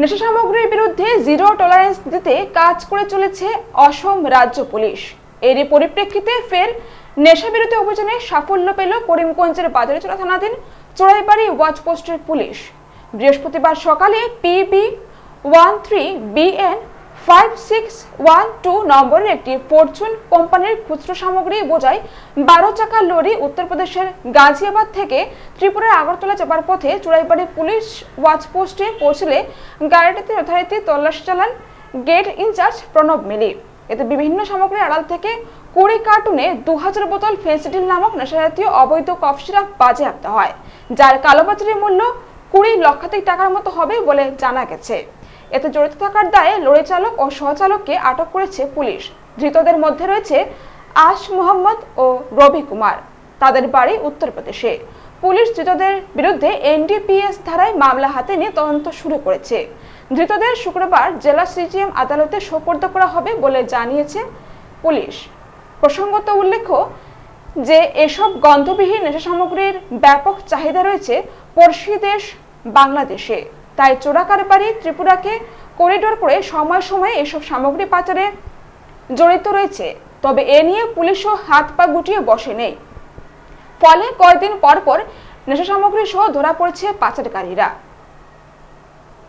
নেশা সামগ্রীর বিরুদ্ধে জিরো টলারেন্স দিতে কাজ করে চলেছে অসম রাজ্য পুলিশ। এরই পরিপ্রেক্ষিতে ফের নেশা বিরোধী অভিযানে সাফল্য পেল করিমগঞ্জের বাজারিচোলা থানাধীন চোরাইবাড়ি ওয়াচ পোস্টের পুলিশ। বৃহস্পতিবার সকালে PB one three BN five six one two নম্বরের একটি ফরচুন কোম্পানির খুচরো সামগ্রী বোঝাই বারো চাকা লরি উত্তরপ্রদেশের গাজিয়াবাদ থেকে ত্রিপুরার আগরতলা যাবার পথে চুড়াইবাড়ি পুলিশ ওয়াচ পোস্টে পৌঁছলে গাড়িটিতে যথারীতি তল্লাশি চালান গেট ইনচার্জ প্রণব মিলি। এতে বিভিন্ন সামগ্রীর আড়াল থেকে কুড়ি কার্টুনে দু হাজার বোতল ফেন্সিডিল নামক নেশাজাতীয় অবৈধ কফ সিরাপ বাজেয়াপ্ত হয়, যার কালোবাজারের মূল্য কুড়ি লক্ষাধিক টাকার মতো হবে বলে জানা গেছে। এতে জড়িত থাকার দায়ে লরি চালক ও সহচালককে আটক করেছে পুলিশ। ধৃতদের মধ্যে রয়েছে আশ মোহাম্মদ ও রবি কুমার। তাদের বাড়ি উত্তরপ্রদেশে পুলিশ ধৃতদের বিরুদ্ধে এনডিপিএস ধারায় মামলা হাতে নিয়ে তদন্ত শুরু করেছে। ধৃতদের শুক্রবার জেলা সিজিএম আদালতে সোপর্দ করা হবে বলে জানিয়েছে পুলিশ। প্রসঙ্গত উল্লেখ্য যে, এসব গন্ধবিহীন নেশা সামগ্রীর ব্যাপক চাহিদা রয়েছে পড়শি দেশ বাংলাদেশে। তাই চোরাকারবারি ত্রিপুরাকে করিডোর করে সময় সময়ে এসব সামগ্রী পাচারে জড়িত রয়েছে। তবে এ নিয়ে পুলিশও হাত পা গুটিয়ে বসে নেই। ফলে কয়েকদিন পর পর নেশা সামগ্রী সহ ধরা পড়ছে পাচারকারীরা।